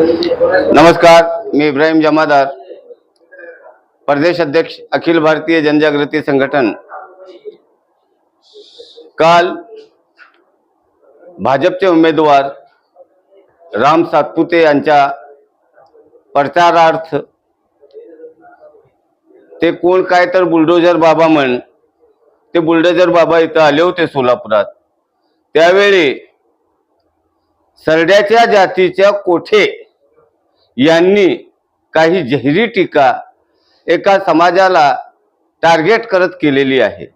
नमस्कार मी इब्राहिम जमादार प्रदेश अध्यक्ष अखिल भारतीय जनजागृती संघटन. काल भाजपचे उमेदवार राम सातपुते यांच्या प्रचारार्थ ते कोण काय तर बुलडोजर बाबा म्हण ते बुलडोजर बाबा इथं आले होते सोलापुरात. त्यावेळी सरड्याच्या जातीच्या कोठे यांनी काही जहिरी टीका एका समाजाला टार्गेट करत केलेली आहे.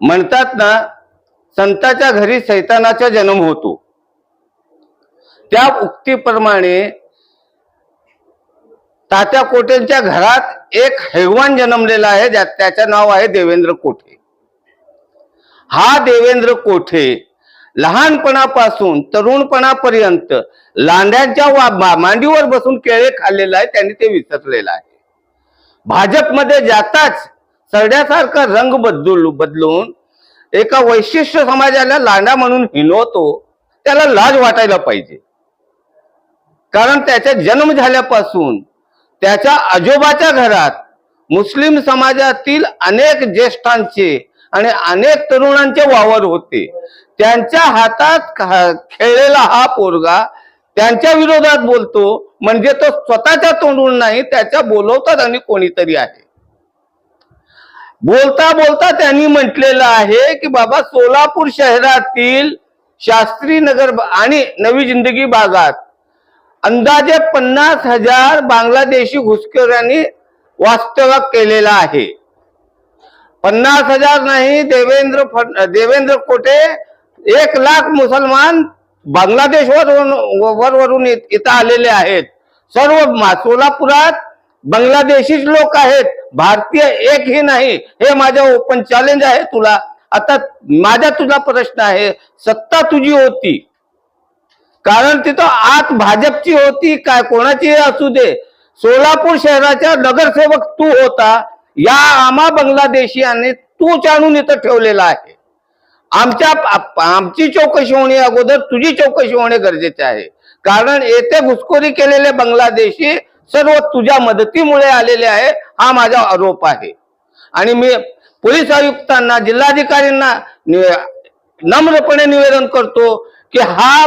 म्हणतात ना संताच्या घरी सैतानाचा जन्म होतो. त्या उक्तीप्रमाणे तात्या कोटेंच्या घरात एक हैवान जन्मलेला आहे ज्या- त्याचं नाव आहे देवेंद्र कोठे. हा देवेंद्र कोठे लहानपणापासून तरुणपणापर्यंत लांड्यांच्या वा- मांडीवर बसून केळे खाल्लेलं आहे त्यांनी ते विसरलेलं आहे. भाजपमध्ये जाताच सरड्यासारखा रंग बदलू बदलून एका वैशिष्ट्य समाजाला लांडा म्हणून हिनवतो त्याला लाज वाटायला पाहिजे. कारण त्याचा जन्म झाल्यापासून त्याच्या आजोबाच्या घरात मुस्लिम समाजातील अनेक ज्येष्ठांचे आणि अनेक तरुणांचे वावर होते. त्यांच्या हातात खेळलेला हा पोरगा त्यांच्या विरोधात बोलतो म्हणजे तो स्वतःच्या तोंडून नाही त्याच्या बोलवतात आणि कोणीतरी आहे. बोलता बोलता त्यांनी म्हटलेलं आहे की बाबा सोलापूर शहरातील शास्त्री नगर आणि नवी जिंदगी भागात अंदाजे पन्नास हजार बांगलादेशी घुसखोरांनी वास्तव्य केलेला आहे. पन्नास हजार नाही देवेंद्र फड देवेंद्र कोटे एक लाख मुसलमान बांगलादेशवर वरून इथं आलेले आहेत. सर्व मा- सोलापुरात बांगलादेशीच लोक आहेत. भारतीय एकही नाही. हे माझं ओपन चॅलेंज आहे तुला. आता माझा तुझा प्रश्न आहे. सत्ता तुझी होती. कारण तिथं आत भाजपची होती. काय कोणाची असू दे. सोलापूर शहराचा नगरसेवक तू होता. या आम्हा बांगलादेशीयांनी तूच आणून इथं ठेवलेला आहे. आमच्या आमची चौकशी होणे अगोदर तुझी चौकशी होणे गरजेचे आहे. कारण येथे घुसखोरी केलेले बांगलादेशी सर्व तुझ्या मदतीमुळे आलेले आहे हा माझा आरोप आहे. आणि मी पोलीस आयुक्तांना जिल्हाधिकाऱ्यांना नम्रपणे निवेदन करतो की हा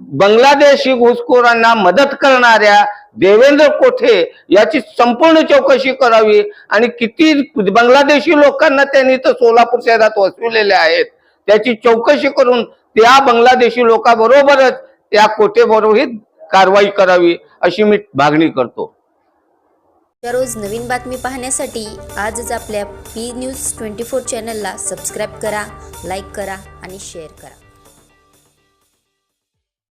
बांगलादेशी घुसखोरांना मदत करणाऱ्या देवेंद्र कोठे याची संपूर्ण चौकशी करावी. आणि किती बांगलादेशी लोकांना त्यांनी तर सोलापूर शहरात वसविलेले आहेत. त्याची चौकशी करून त्या बांगलादेशी लोकांबरोबरच त्या कोटेबरोबरही कारवाई करावी अशी मी मागणी करतो. दररोज नवीन बातमी पाहण्यासाठी आजच आपल्या पी न्यूज ट्वेंटी फोर चॅनलला सबस्क्राईब करा लाईक करा आणि शेअर करा.